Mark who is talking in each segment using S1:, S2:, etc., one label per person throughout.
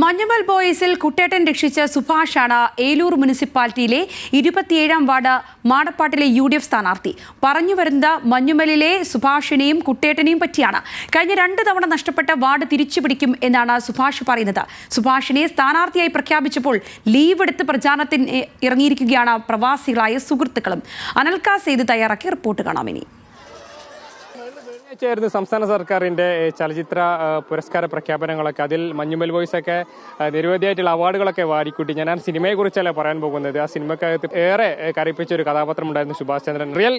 S1: മഞ്ഞമൽ ബോയ്സിൽ കുട്ടേട്ടൻ രക്ഷിച്ച സുഭാഷാണ് ഏലൂർ മുനിസിപ്പാലിറ്റിയിലെ ഇരുപത്തിയേഴാം വാർഡ് മാടപ്പാട്ടിലെ യു ഡി എഫ് സ്ഥാനാർത്ഥി പറഞ്ഞു വരുന്നത് മഞ്ഞുമലിലെ സുഭാഷിനെയും കുട്ടേട്ടനെയും പറ്റിയാണ് കഴിഞ്ഞ രണ്ട് തവണ നഷ്ടപ്പെട്ട വാർഡ് തിരിച്ചു പിടിക്കും എന്നാണ് സുഭാഷ് പറയുന്നത് സുഭാഷിനെ സ്ഥാനാർത്ഥിയായി പ്രഖ്യാപിച്ചപ്പോൾ ലീവ് എടുത്ത് പ്രചാരണത്തിന് ഇറങ്ങിയിരിക്കുകയാണ് പ്രവാസികളായ സുഹൃത്തുക്കളും അനൽക്ക സെയ്ത് തയ്യാറാക്കിയ റിപ്പോർട്ട് കാണാം ഇനി
S2: ചേർന്ന് സംസ്ഥാന സർക്കാരിൻ്റെ ചലച്ചിത്ര പുരസ്കാര പ്രഖ്യാപനങ്ങളൊക്കെ അതിൽ മഞ്ഞുമൽ വോയിസ് ഒക്കെ നിരവധിയായിട്ടുള്ള അവാർഡുകളൊക്കെ വാരിക്കൂട്ടി ഞാൻ ആ സിനിമയെക്കുറിച്ചല്ല പറയാൻ പോകുന്നത് ആ സിനിമക്കകത്ത് ഏറെ കരയിപ്പിച്ച ഒരു കഥാപാത്രം ഉണ്ടായിരുന്നു സുഭാഷ് ചന്ദ്രൻ റിയൽ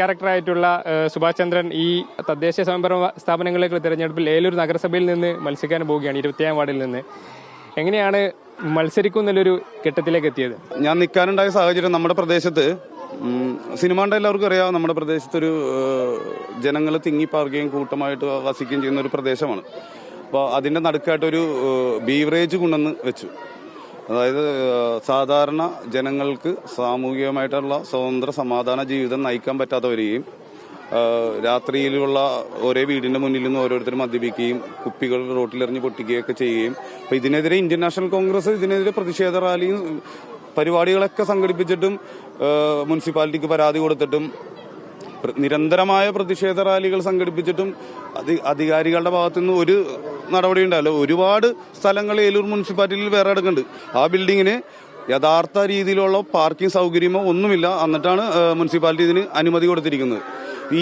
S2: ക്യാരക്ടറായിട്ടുള്ള സുഭാഷ് ചന്ദ്രൻ ഈ തദ്ദേശ സ്വയംഭരണ സ്ഥാപനങ്ങളിലേക്കുള്ള തിരഞ്ഞെടുപ്പിൽ ഏലൂർ നഗരസഭയിൽ നിന്ന് മത്സരിക്കാൻ പോവുകയാണ് ഇരുപത്തിയാം വാർഡിൽ നിന്ന് എങ്ങനെയാണ് മത്സരിക്കും എന്നുള്ളൊരു ഘട്ടത്തിലേക്ക് എത്തിയത്
S3: ഞാൻ നിൽക്കാനുണ്ടായ സാഹചര്യം നമ്മുടെ പ്രദേശത്ത് സിനിമ കണ്ട എല്ലാവർക്കും അറിയാം നമ്മുടെ പ്രദേശത്തൊരു ജനങ്ങൾ തിങ്ങിപ്പാർക്കുകയും കൂട്ടമായിട്ട് വസിക്കുകയും ചെയ്യുന്ന ഒരു പ്രദേശമാണ് അപ്പോൾ അതിൻ്റെ നടുക്കായിട്ടൊരു ബീവറേജ് കൊണ്ടുവന്ന് വെച്ചു അതായത് സാധാരണ ജനങ്ങൾക്ക് സാമൂഹികമായിട്ടുള്ള സ്വതന്ത്ര സമാധാന ജീവിതം നയിക്കാൻ പറ്റാത്തവരെയും രാത്രിയിലുള്ള ഒരേ വീടിൻ്റെ മുന്നിൽ നിന്ന് ഓരോരുത്തരും മദ്യപിക്കുകയും കുപ്പികൾ റോട്ടിലെറിഞ്ഞ് പൊട്ടിക്കുകയൊക്കെ ചെയ്യുകയും അപ്പോൾ ഇതിനെതിരെ ഇന്ത്യൻ നാഷണൽ കോൺഗ്രസ് ഇതിനെതിരെ പ്രതിഷേധ റാലിയും പരിപാടികളൊക്കെ സംഘടിപ്പിച്ചിട്ടും മുനിസിപ്പാലിറ്റിക്ക് പരാതി കൊടുത്തിട്ടും നിരന്തരമായ പ്രതിഷേധ റാലികൾ സംഘടിപ്പിച്ചിട്ടും അധികാരികളുടെ ഭാഗത്തുനിന്ന് ഒരു നടപടി ഉണ്ടാവില്ല ഒരുപാട് സ്ഥലങ്ങൾ ഏലൂർ മുനിസിപ്പാലിറ്റിയിൽ വേറെ എടുക്കുന്നുണ്ട് ആ ബിൽഡിങ്ങിന് യഥാർത്ഥ രീതിയിലുള്ള പാർക്കിംഗ് സൗകര്യമോ ഒന്നുമില്ല എന്നിട്ടാണ് മുനിസിപ്പാലിറ്റി ഇതിന് അനുമതി കൊടുത്തിരിക്കുന്നത്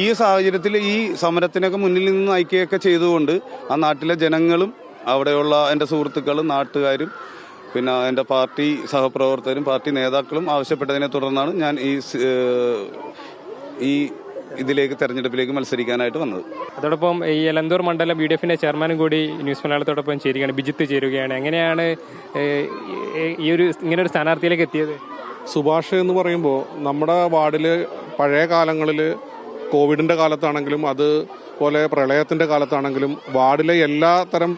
S3: ഈ സാഹചര്യത്തിൽ ഈ സമരത്തിനൊക്കെ മുന്നിൽ നിന്ന് നയിക്കുകയൊക്കെ ചെയ്തുകൊണ്ട് ആ നാട്ടിലെ ജനങ്ങളും അവിടെയുള്ള എൻ്റെ സുഹൃത്തുക്കളും നാട്ടുകാരും പിന്നെ എൻ്റെ പാർട്ടി സഹപ്രവർത്തകരും പാർട്ടി നേതാക്കളും ആവശ്യപ്പെട്ടതിനെ തുടർന്നാണ് ഞാൻ ഈ ഈ ഇതിലേക്ക് തെരഞ്ഞെടുപ്പിലേക്ക് മത്സരിക്കാനായിട്ട് വന്നത്
S2: അതോടൊപ്പം ഈ എലന്തൂർ മണ്ഡലം ബി ഡി എഫിന്റെ ചെയർമാനും കൂടി ന്യൂസ് മലയാളത്തോടൊപ്പം ചേരുകയാണ് ബിജിത്ത് ചേരുകയാണ് എങ്ങനെയാണ് ഈ ഒരു ഇങ്ങനെ ഒരു സ്ഥാനാർത്ഥിയിലേക്ക് എത്തിയത്
S4: സുഭാഷ് എന്ന് പറയുമ്പോൾ നമ്മുടെ വാർഡിൽ പഴയ കാലങ്ങളിൽ കോവിഡിന്റെ കാലത്താണെങ്കിലും അതുപോലെ പ്രളയത്തിന്റെ കാലത്താണെങ്കിലും വാർഡിലെ എല്ലാ തരം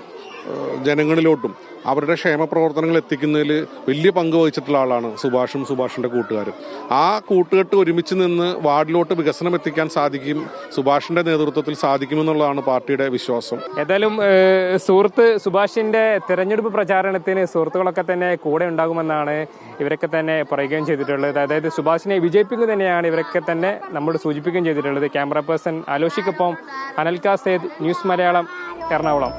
S4: ജനങ്ങളിലോട്ടും അവരുടെ ക്ഷേമ പ്രവർത്തനങ്ങൾ എത്തിക്കുന്നതിൽ വലിയ പങ്ക് വഹിച്ചിട്ടുള്ള ആളാണ് സുഭാഷും സുഭാഷിൻ്റെ കൂട്ടുകാരും ആ കൂട്ടുകെട്ട് ഒരുമിച്ച് നിന്ന് വാർഡിലോട്ട് വികസനം എത്തിക്കാൻ സാധിക്കും സുഭാഷിൻ്റെ നേതൃത്വത്തിൽ സാധിക്കുമെന്നുള്ളതാണ് പാർട്ടിയുടെ വിശ്വാസം
S2: ഏതായാലും സുഹൃത്ത് സുഭാഷിൻ്റെ തെരഞ്ഞെടുപ്പ് പ്രചാരണത്തിന് സുഹൃത്തുക്കളൊക്കെ തന്നെ കൂടെ ഉണ്ടാകുമെന്നാണ് ഇവരൊക്കെ തന്നെ പറയുകയും ചെയ്തിട്ടുള്ളത് അതായത് സുഭാഷിനെ വിജയിപ്പിക്കുക തന്നെയാണ് ഇവരൊക്കെ തന്നെ നമ്മോട് സൂചിപ്പിക്കുകയും ചെയ്തിട്ടുള്ളത് ക്യാമറ പേഴ്സൺ അലോഷിക്കൊപ്പം അനൽക സേദ് ന്യൂസ് മലയാളം എറണാകുളം